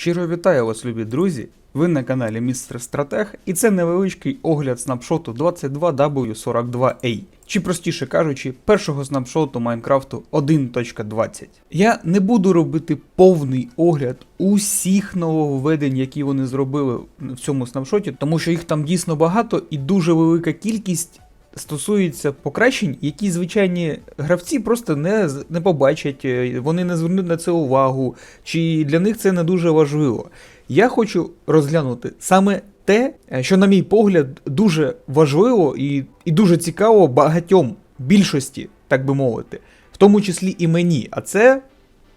Щиро вітаю вас, любі друзі! Ви на каналі Містер Стратег, і це невеличкий огляд снапшоту 22W42A, чи простіше кажучи, першого снапшоту Майнкрафту 1.20. Я не буду робити повний огляд усіх нововведень, які вони зробили в цьому снапшоті, тому що їх там дійсно багато і дуже велика кількість. Стосується покращень, які звичайні гравці просто не, не побачать, е, вони не звернуть на це увагу, чи для них це не дуже важливо. Я хочу розглянути саме те, е, що, на мій погляд, дуже важливо і, і дуже цікаво багатьом більшості, так би мовити, в тому числі і мені. А це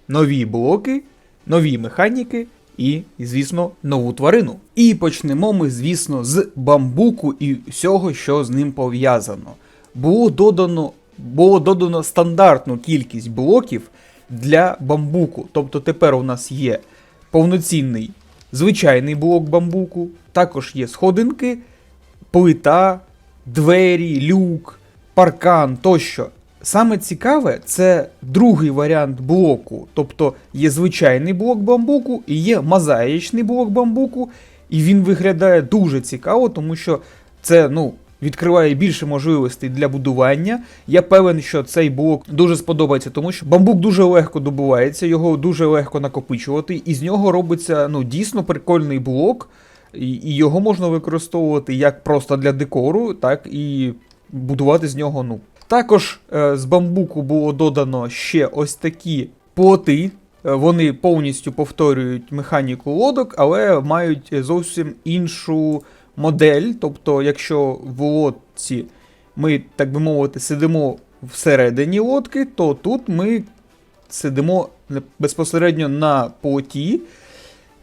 нові блоки, нові механіки і, звісно, нову тварину. І почнемо ми, звісно, з бамбуку і всього, що з ним пов'язано. Було додано, було додано стандартну кількість блоків для бамбуку. Тобто тепер у нас є повноцінний звичайний блок бамбуку, також є сходинки, плита, двері, люк, паркан тощо. Саме цікаве, це другий варіант блоку. Тобто є звичайний блок бамбуку і є мозаїчний блок бамбуку, і він виглядає дуже цікаво, тому що це ну, відкриває більше можливостей для будування. Я певен, що цей блок дуже сподобається, тому що бамбук дуже легко добувається, його дуже легко накопичувати, і з нього робиться ну, дійсно прикольний блок. І, його можна використовувати як просто для декору, так і будувати з нього. Ну. Також е, з бамбуку було додано ще ось такі плоти. Е, Вони повністю повторюють механіку лодок, але мають е, зовсім іншу модель. Тобто, якщо в лодці ми, так би мовити, сидимо всередині лодки, то тут ми сидимо безпосередньо на плоті.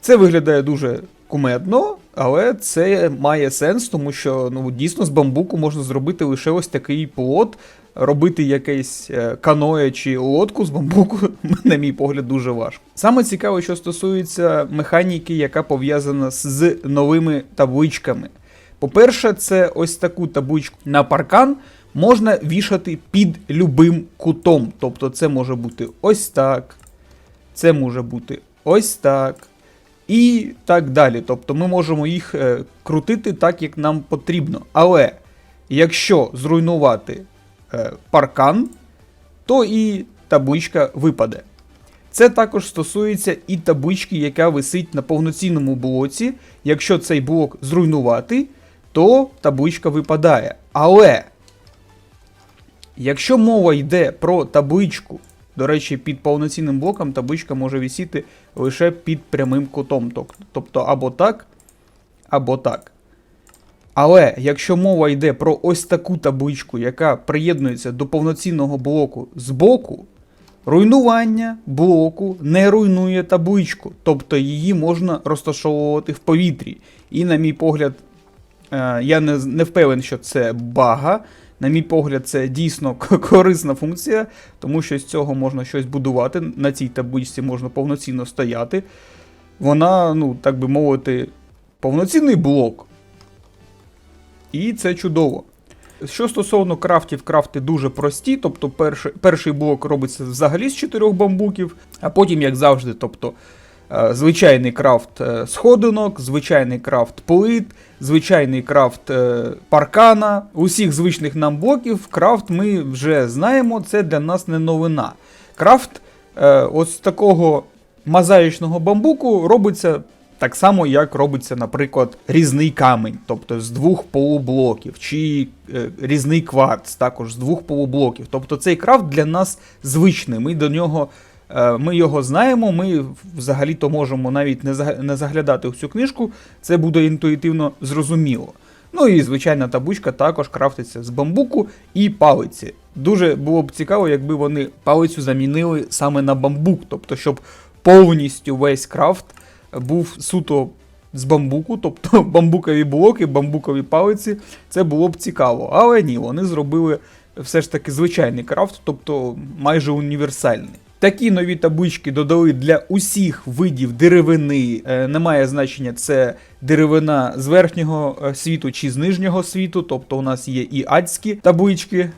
Це виглядає дуже кумедно, але це має сенс, тому що ну, дійсно з бамбуку можна зробити лише ось такий плот. Робити якесь е, каноє чи лодку з бамбуку, на мій погляд, дуже важко. Саме цікаве, що стосується механіки, яка пов'язана з новими табличками. По-перше, це ось таку табличку на паркан можна вішати під любим кутом. Тобто це може бути ось так, це може бути ось так. І так далі. Тобто ми можемо їх е, крутити так, як нам потрібно. Але якщо зруйнувати е, паркан, то і табличка випаде. Це також стосується і таблички, яка висить на повноцінному блоці. Якщо цей блок зруйнувати, то табличка випадає. Але якщо мова йде про табличку, до речі, під повноцінним блоком табличка може висіти лише під прямим кутом. Тобто або так, або так. Але якщо мова йде про ось таку табличку, яка приєднується до повноцінного блоку збоку, руйнування блоку не руйнує табличку, тобто її можна розташовувати в повітрі. І, на мій погляд, е, я не впевнений, що це бага. На мій погляд, це дійсно корисна функція, тому що з цього можна щось будувати. На цій табличці можна повноцінно стояти. Вона, ну, так би мовити, повноцінний блок. І це чудово. Що стосовно крафтів, крафти дуже прості. Тобто перший, перший блок робиться взагалі з чотирьох бамбуків, а потім, як завжди, тобто звичайний крафт е, сходинок, звичайний крафт плит, звичайний крафт е, паркана. Усіх звичних нам блоків крафт ми вже знаємо, це для нас не новина. Крафт е, ось такого мозаїчного бамбуку робиться так само, як робиться, наприклад, різний камінь, тобто з двох полублоків, чи е, різний кварц, також з двох полублоків. Тобто цей крафт для нас звичний. Ми до нього. Е, Ми його знаємо, ми взагалі-то можемо навіть не заглядати в цю книжку, це буде інтуїтивно зрозуміло. Ну і звичайна табличка також крафтиться з бамбуку і палиці. Дуже було б цікаво, якби вони палицю замінили саме на бамбук, тобто, щоб повністю весь крафт був суто з бамбуку, тобто бамбукові блоки, бамбукові палиці, це було б цікаво. Але ні, вони зробили все ж таки звичайний крафт, тобто майже універсальний. Такі нові таблички додали для усіх видів деревини. Е, немає значення, це деревина з верхнього е, світу чи з нижнього світу. Тобто у нас є і адські таблички,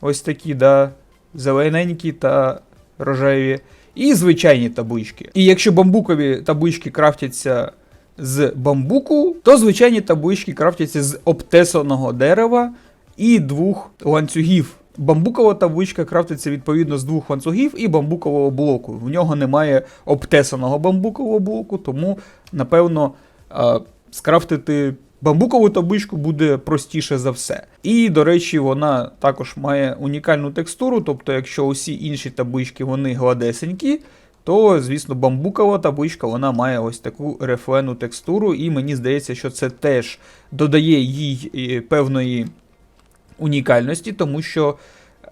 ось такі, да, зелененькі та рожеві. і звичайні таблички. І якщо бамбукові таблички крафтяться з бамбуку, то звичайні таблички крафтяться з обтесаного дерева і двох ланцюгів. Бамбукова табличка крафтиться відповідно з двох ланцюгів і бамбукового блоку. В нього немає обтесаного бамбукового блоку, тому, напевно, скрафтити бамбукову табличку буде простіше за все. І, до речі, вона також має унікальну текстуру, тобто, якщо усі інші таблички вони гладесенькі, то, звісно, бамбукова табличка вона має ось таку рефлену текстуру, і мені здається, що це теж додає їй е, певної унікальності, тому що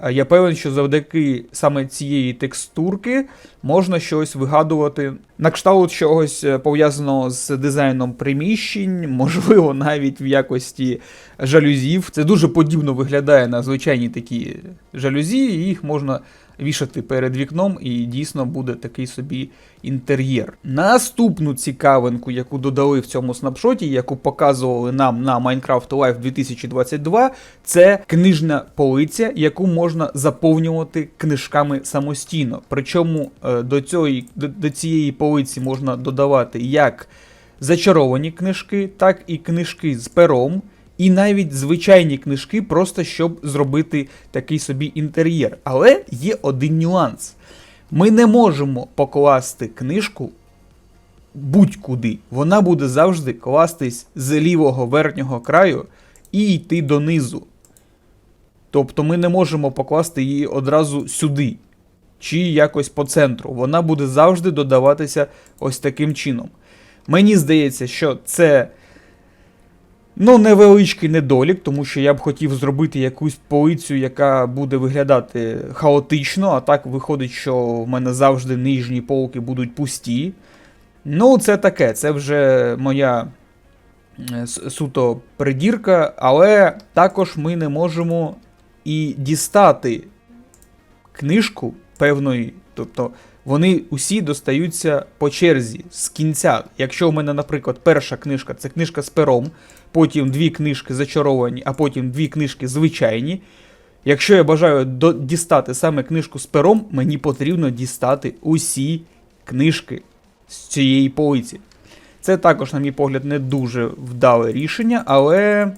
е, я певен, що завдяки саме цієї текстурки можна щось вигадувати на кшталт чогось е, пов'язаного з дизайном приміщень, можливо, навіть в якості жалюзів. Це дуже подібно виглядає на звичайні такі жалюзі, і їх можна вішати перед вікном, і дійсно буде такий собі інтер'єр. Наступну цікавинку, яку додали в цьому снапшоті, яку показували нам на Minecraft Live 2022, це книжна полиця, яку можна заповнювати книжками самостійно. Причому е, до, цієї, до, до цієї полиці можна додавати як зачаровані книжки, так і книжки з пером. І навіть звичайні книжки, просто щоб зробити такий собі інтер'єр. Але є один нюанс: ми не можемо покласти книжку будь-куди. Вона буде завжди кластись з лівого верхнього краю і йти донизу. Тобто ми не можемо покласти її одразу сюди, чи якось по центру. Вона буде завжди додаватися ось таким чином. Мені здається, що це. Ну, невеличкий недолік, тому що я б хотів зробити якусь полицю, яка буде виглядати хаотично, а так виходить, що в мене завжди нижні полки будуть пусті. Ну, це таке, це вже моя е, суто придірка, але також ми не можемо і дістати книжку певної. Тобто вони усі достаються по черзі з кінця. Якщо в мене, наприклад, перша книжка це книжка з пером, потім дві книжки зачаровані, а потім дві книжки звичайні. Якщо я бажаю дістати саме книжку з пером, мені потрібно дістати усі книжки з цієї полиці. Це також, на мій погляд, не дуже вдале рішення, але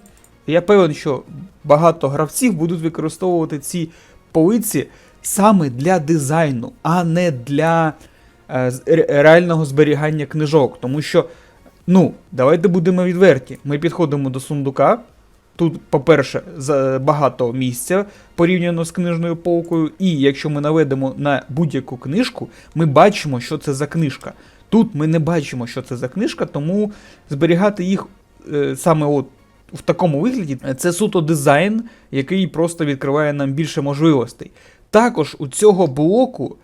я певен, що багато гравців будуть використовувати ці полиці саме для дизайну, а не для е, реального зберігання книжок. Тому що, ну, давайте будемо відверті. Ми підходимо до сундука. Тут, по-перше, багато місця порівняно з книжною полкою, і якщо ми наведемо на будь-яку книжку, ми бачимо, що це за книжка. Тут ми не бачимо, що це за книжка, тому зберігати їх е, саме от в такому вигляді це суто дизайн, який просто відкриває нам більше можливостей. Також у цього блоку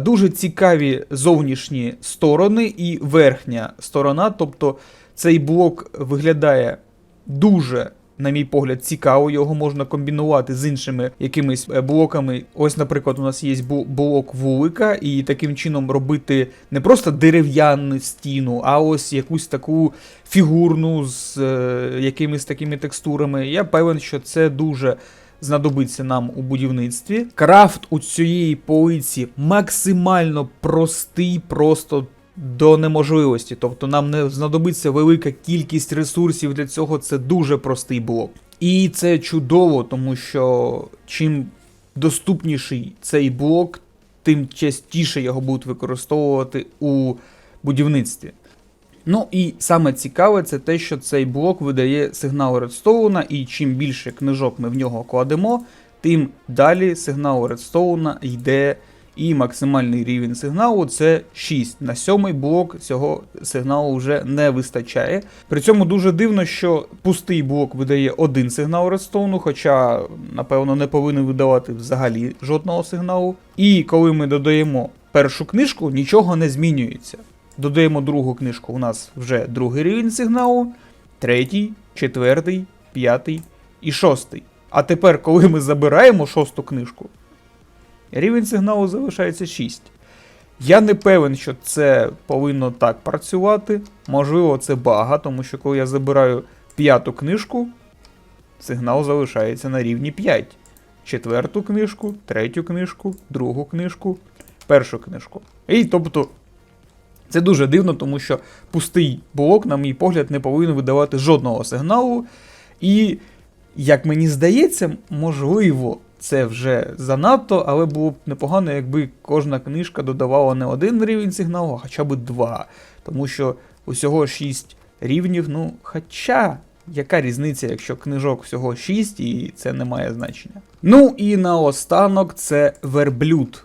дуже цікаві зовнішні сторони і верхня сторона. Тобто цей блок виглядає дуже, на мій погляд, цікаво. Його можна комбінувати з іншими якимись е, блоками. Ось, наприклад, у нас є блок вулика, і таким чином робити не просто дерев'яну стіну, а ось якусь таку фігурну з е, якимись такими текстурами. Я певен, що це дуже знадобиться нам у будівництві. Крафт у цієї полиці максимально простий, просто до неможливості. Тобто нам не знадобиться велика кількість ресурсів для цього. Це дуже простий блок. І це чудово, тому що чим доступніший цей блок, тим частіше його будуть використовувати у будівництві. Ну і саме цікаве, це те, що цей блок видає сигнал редстоуна, і чим більше книжок ми в нього кладемо, тим далі сигнал редстоуна йде. І максимальний рівень сигналу це 6. На сьомий блок цього сигналу вже не вистачає. При цьому дуже дивно, що пустий блок видає один сигнал редстоуну, хоча, напевно, не повинен видавати взагалі жодного сигналу. І коли ми додаємо першу книжку, нічого не змінюється. Додаємо другу книжку, у нас вже другий рівень сигналу, третій, четвертий, п'ятий і шостий. А тепер, коли ми забираємо шосту книжку, рівень сигналу залишається 6. Я не певен, що це повинно так працювати. Можливо, це бага, тому що коли я забираю п'яту книжку, сигнал залишається на рівні 5. Четверту книжку, третю книжку, другу книжку, першу книжку. І тобто це дуже дивно, тому що пустий блок, на мій погляд, не повинен видавати жодного сигналу. І, як мені здається, можливо, це вже занадто, але було б непогано, якби кожна книжка додавала не один рівень сигналу, а хоча б два. Тому що усього 6 рівнів, ну, хоча. Яка різниця, якщо книжок всього 6 і це не має значення? Ну і наостанок це верблюд.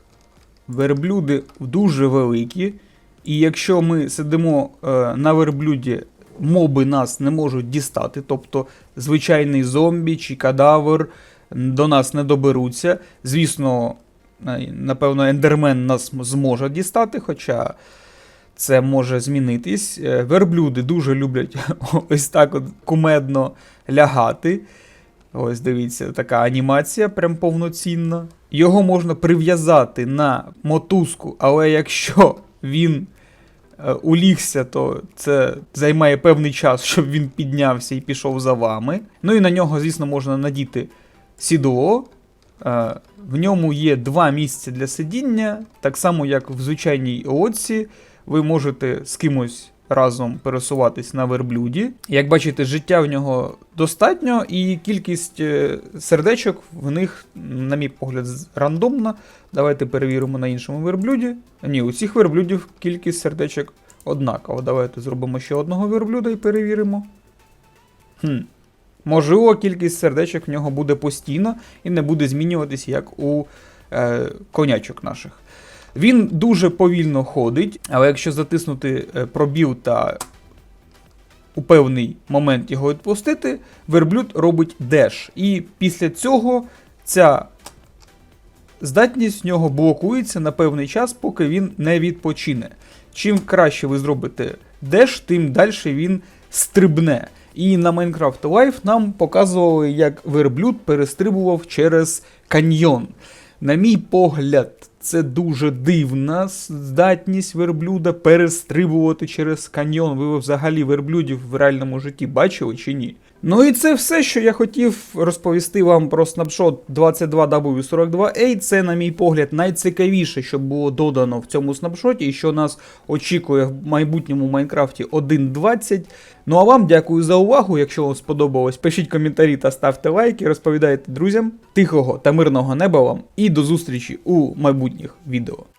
Верблюди дуже великі, і якщо ми сидимо е, на верблюді, моби нас не можуть дістати, тобто звичайний зомбі чи кадавр до нас не доберуться. Звісно, е, напевно, ендермен нас зможе дістати, хоча це може змінитись. Е, Верблюди дуже люблять ось так от кумедно лягати. Ось дивіться, така анімація прям повноцінна. Його можна прив'язати на мотузку, але якщо він улігся, то це займає певний час, щоб він піднявся і пішов за вами. Ну і на нього, звісно, можна надіти сідло. Е, В ньому є два місця для сидіння, так само як в звичайній лодці. Ви можете з кимось разом пересуватись на верблюді. Як бачите, життя в нього достатньо, і кількість е, сердечок в них, на мій погляд, рандомна. Давайте перевіримо на іншому верблюді. Ні, у цих верблюдів кількість сердечок однакова. Давайте зробимо ще одного верблюда і перевіримо. Хм. Можливо, кількість сердечок в нього буде постійно і не буде змінюватись, як у е, конячок наших. Він дуже повільно ходить, але якщо затиснути е, пробіл та у певний момент його відпустити, верблюд робить деш. І після цього ця здатність в нього блокується на певний час, поки він не відпочине. Чим краще ви зробите деш, тим далі він стрибне. І на Minecraft Live нам показували, як верблюд перестрибував через каньйон. На мій погляд, це дуже дивна здатність верблюда перестрибувати через каньйон. Ви взагалі верблюдів в реальному житті бачили чи ні? Ну і це все, що я хотів розповісти вам про снапшот 22W42A. Це, на мій погляд, найцікавіше, що було додано в цьому снапшоті, і що нас очікує в майбутньому Майнкрафті 1.20. Ну а вам дякую за увагу. Якщо вам сподобалось, пишіть коментарі та ставте лайки, розповідайте друзям. Тихого та мирного неба вам і до зустрічі у майбутніх відео.